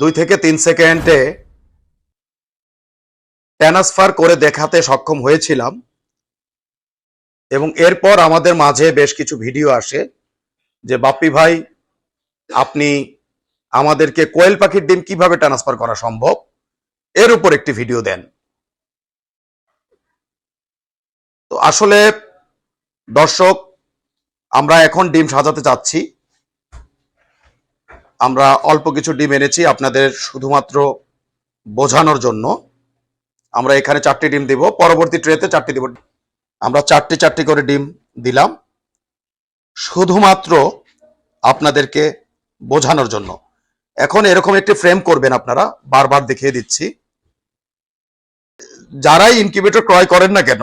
দুই থেকে তিন সেকেন্ডে ট্রান্সফার করে দেখাতে সক্ষম হয়েছিলাম। এবং এরপর আমাদের মাঝে বেশ কিছু ভিডিও আসে যে, বাপ্পি ভাই, আপনি আমাদেরকে কোয়েল পাখির ডিম কীভাবে ট্রান্সফার করা সম্ভব? এর উপর একটি ভিডিও দেন। তো আসলে দর্শক, আমরা এখন ডিম সাজাতে চাচ্ছি। আমরা অল্প কিছু ডিম এনেছি আপনাদের শুধুমাত্র বোঝানোর জন্য। আমরা এখানে চারটি ডিম দিব, পরবর্তী ট্রেতে চারটি দিব। আমরা চারটি চারটি করে ডিম দিলাম, শুধুমাত্র আপনাদেরকে বোঝানোর জন্য। এখন এরকম একটি ফ্রেম করবেন আপনারা, বারবার দেখিয়ে দিচ্ছি। যারাই ইনকিউবেটর ক্রয় করেন না কেন,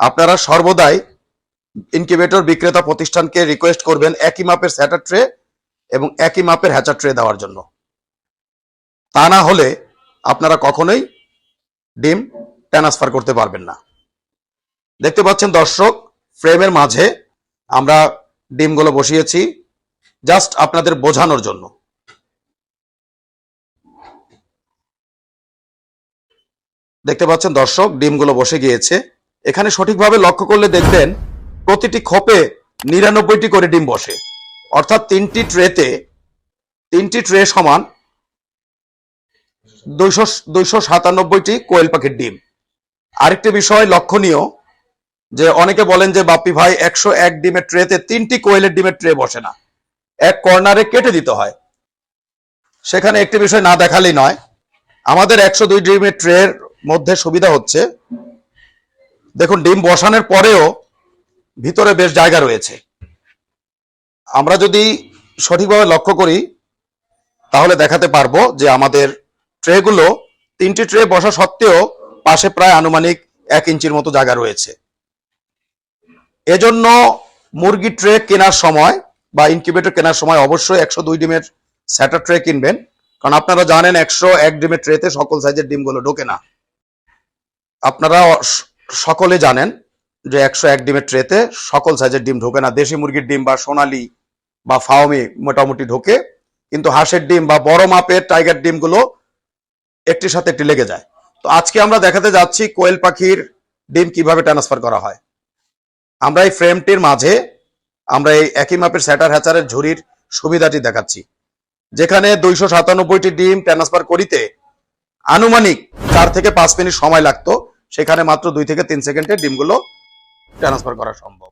আপনারা সর্বদাই ইনকিউবেটর বিক্রেতা প্রতিষ্ঠানকে রিকোয়েস্ট করবেন, একই মাপের স্যাটার ট্রে এবং একই মাপের হ্যাচার ট্রে দেওয়ার জন্য। তা না হলে আপনারা কখনোই ডিম ট্রান্সফার করতে পারবেন না। দেখতে পাচ্ছেন দর্শক ফ্রেমের মাঝে আমরা ডিমগুলো বসিয়েছি জাস্ট আপনাদের বোঝানোর জন্য। দেখতে পাচ্ছেন দর্শক, ডিমগুলো বসে গিয়েছে। এখানে সঠিকভাবে লক্ষ্য করলে দেখবেন প্রতিটি খোপে নিরানব্বইটি করে ডিম বসে। অর্থাৎ তিনটি ট্রেতে তিনটি ট্রে সমান দুইশো দুইশো সাতানব্বইটি কোয়েল পাখির ডিম। আরেকটি বিষয় লক্ষণীয়, যে অনেকে বলেন যে, বাপ্পি ভাই, একশো এক ডিমের ট্রেতে তিনটি কোয়েলের ডিমের ট্রে বসে না। এক কর্নারে কেটে দিতে হয়। সেখানে একটি বিষয় না দেখালেই নয়, আমাদের একশো দুই ডিমের ট্রের মধ্যে সুবিধা হচ্ছে, দেখুন, ডিম বসানোর পরেও ভিতরে বেশ জায়গা রয়েছে। আমরা যদি সঠিকভাবে লক্ষ্য করি, তাহলে দেখাতে পারব যে আমাদের ট্রেগুলো তিনটি ট্রে বসা সত্ত্বেও পাশে প্রায় আনুমানিক এক ইঞ্চির মতো জায়গা রয়েছে। এজন্য মুরগি ট্রে কেনার সময় বা ইনকিউবেটর কেনার সময় অবশ্যই একশো দুই ডিমের স্যাটার ট্রে কিনবেন। কারণ আপনারা জানেন একশো এক ডিমের ট্রেতে সকল সাইজের ডিমগুলো ঢোকে না। আপনারা সকলে জানেন যে একশো এক ডিমের ট্রেতে সকল সাইজের ডিম ঢোকে না। দেশি মুরগির ডিম বা সোনালি বা ফাওমি মোটামুটি ঢোকে, কিন্তু হাঁসের ডিম বা বড় মাপের টাইগার ডিমগুলো একটির সাথে একটি লেগে যায়। তো আজকে আমরা দেখাতে যাচ্ছি কোয়েল পাখির ডিম কীভাবে ট্রান্সফার করা হয়। আমরা এই ফ্রেমটির মাঝে আমরা এই একই মাপের স্যাটার হ্যাচারের ঝুড়ির সুবিধাটি দেখাচ্ছি। যেখানে দুইশো সাতানব্বইটি ডিম ট্রান্সফার করিতে আনুমানিক চার থেকে পাঁচ মিনিট সময় লাগতো। সেখানে মাত্র দুই থেকে তিন সেকেন্ডে ডিমগুলো ট্রান্সফার করা সম্ভব।